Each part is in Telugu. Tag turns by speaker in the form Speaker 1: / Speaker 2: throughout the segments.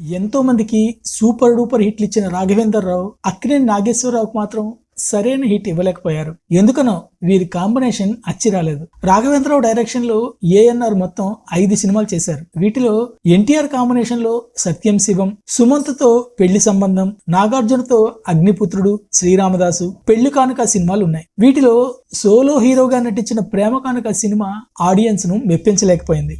Speaker 1: ఎంతోమందికి సూపర్ డూపర్ హిట్లు ఇచ్చిన రాఘవేందర్ రావు అక్కినేని నాగేశ్వరరావుకు మాత్రం సరైన హిట్ ఇవ్వలేకపోయారు. ఎందుకనో వీరి కాంబినేషన్ అచ్చి రాలేదు. రాఘవేంద్రరావు డైరెక్షన్లో ఏఎన్ఆర్ మొత్తం ఐదు సినిమాలు చేశారు. వీటిలో ఎన్టీఆర్ కాంబినేషన్లో సత్యం శివం సుమంత్తో పెళ్ళి సంబంధం నాగార్జునతో అగ్నిపుత్రుడు శ్రీరామదాసు పెళ్ళి కానుక సినిమాలు ఉన్నాయి. వీటిలో సోలో హీరోగా నటించిన ప్రేమ కానుక సినిమా ఆడియన్స్ను మెప్పించలేకపోయింది.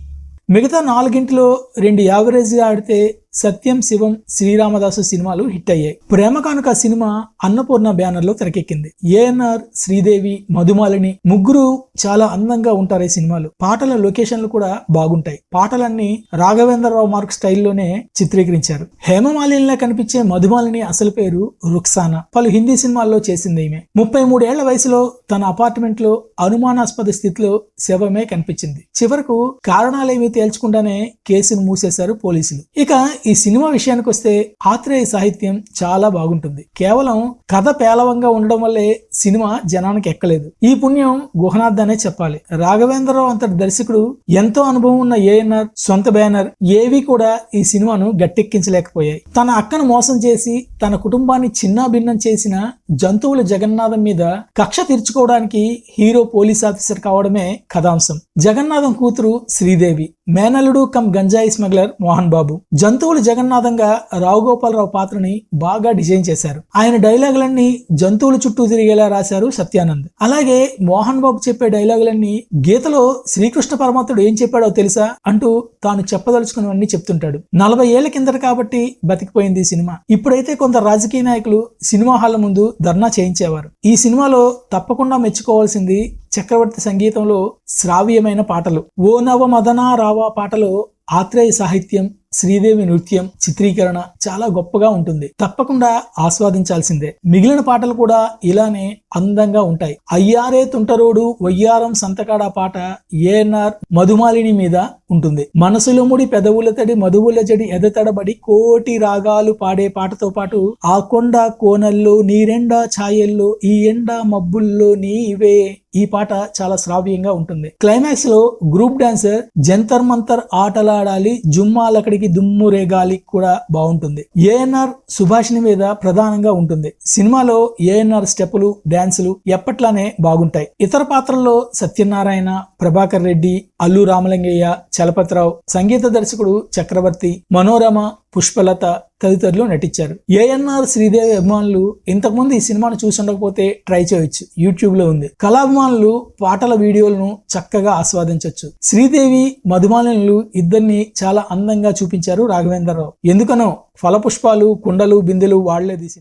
Speaker 1: మిగతా నాలుగింటిలో రెండు యావరేజ్గా ఆడితే సత్యం శివం శ్రీరామదాసు సినిమాలు హిట్ అయ్యాయి. ప్రేమ కానుక సినిమా అన్నపూర్ణ బ్యానర్లో తెరకెక్కింది. ఏఎన్ఆర్ శ్రీదేవి మధుమాలిని ముగ్గురు చాలా అందంగా ఉంటారు ఈ సినిమాలు. పాటల లొకేషన్లు కూడా బాగుంటాయి. పాటలన్నీ రాఘవేంద్రరావు మార్క్ స్టైల్లోనే చిత్రీకరించారు. హేమమాలినిలా కనిపించే మధుమాలిని అసలు పేరు రుక్సానా. పలు హిందీ సినిమాల్లో చేసింది ఈమె. ముప్పై మూడేళ్ళ వయసులో తన అపార్ట్మెంట్లో అనుమానాస్పద స్థితిలో శవమే కనిపించింది. చివరకు కారణాలేమీ తేల్చకుండానే కేసును మూసేశారు పోలీసులు. ఇక ఈ సినిమా విషయానికి వస్తే ఆత్రేయ సాహిత్యం చాలా బాగుంటుంది. కేవలం కథ పేలవంగా ఉండడం వల్లే సినిమా జనానికి ఎక్కలేదు. ఈ పుణ్యం గుహనాథ్ అనే చెప్పాలి. రాఘవేంద్రరావు అంతటి దర్శకుడు ఎంతో అనుభవం ఉన్న ఏఎన్ఆర్ సొంత బ్యానర్ ఏవి కూడా ఈ సినిమాను గట్టెక్కించలేకపోయాయి. తన అక్కను మోసం చేసి తన కుటుంబాన్ని చిన్నాభిన్నం చేసిన జంతువుల జగన్నాథం మీద కక్ష తీర్చుకోవడానికి హీరో పోలీస్ ఆఫీసర్ కావడమే కథాంశం. జగన్నాథం కూతురు శ్రీదేవి మేనలుడు కమ్ గంజాయి స్మగ్లర్ మోహన్ బాబు. జంతువుల జగన్నాథంగా రావుగోపాలరావు పాత్రని బాగా డిజైన్ చేశారు. ఆయన డైలాగులన్నీ జంతువుల చుట్టూ తిరిగేలా రాశారు సత్యానంద్. అలాగే మోహన్ బాబు చెప్పే డైలాగులన్నీ గీతలో శ్రీకృష్ణ పరమాత్ముడు ఏం చెప్పాడో తెలుసా అంటూ తాను చెప్పదలుచుకున్నవన్నీ చెప్తుంటాడు. నలభై ఏళ్ళ కిందట కాబట్టి బతికిపోయింది సినిమా. ఇప్పుడైతే కొంత రాజకీయ నాయకులు సినిమా హాల్ల ముందు ధర్నా చేయించేవారు. ఈ సినిమాలో తప్పకుండా మెచ్చుకోవాల్సింది చక్రవర్తి సంగీతంలో శ్రావ్యమైన పాటలు. ఓ నవ మదనా రావా పాటలో ఆత్రేయ సాహిత్యం శ్రీదేవి నృత్యం చిత్రీకరణ చాలా గొప్పగా ఉంటుంది. తప్పకుండా ఆస్వాదించాల్సిందే. మిగిలిన పాటలు కూడా ఇలానే అందంగా ఉంటాయి. అయ్యారే తుంటరోడు వయ్యారం సంతకాడ పాట ఏఎన్ఆర్ మధుమాలిని మీద ఉంటుంది. మనసులో ముడి పెదవుల తడి మధువుల జడి ఎదతడబడి కోటి రాగాలు పాడే పాటతో పాటు ఆ కొండ కోనల్లో నీరెండ ఛాయల్లో ఈ ఎండ మబ్బుల్లో నీవే ఈ పాట చాలా శ్రావ్యంగా ఉంటుంది. క్లైమాక్స్లో గ్రూప్ డాన్సర్ జంతర్ మంతర్ ఆటలాడాలి జుమ్మాలక్కడికి దుమ్ము రేగాలి కూడా బాగుంటుంది. ఏఎన్ఆర్ సుభాషిణి మీద ప్రధానంగా ఉంటుంది. సినిమాలో ఏఎన్ఆర్ స్టెప్పులు డాన్సులు ఎప్పట్లానే బాగుంటాయి. ఇతర పాత్రల్లో సత్యనారాయణ ప్రభాకర్ రెడ్డి అల్లు రామలింగయ్య చలపతిరావు సంగీత దర్శకుడు చక్రవర్తి మనోరమ పుష్పలత తదితరులు నటించారు. ఏఎన్ఆర్ శ్రీదేవి అభిమానులు ఇంతకుముందు ఈ సినిమాను చూసి ఉండకపోతే ట్రై చేయొచ్చు. యూట్యూబ్లో ఉంది. కళాభిమానులు పాటల వీడియోలను చక్కగా ఆస్వాదించవచ్చు శ్రీదేవి మధుమాలినులు ఇద్దరిని చాలా అందంగా చూపించారు రాఘవేంద్రరావు. ఎందుకనో ఫలపుష్పాలు కుండలు బిందెలు వాళ్ళే తీసి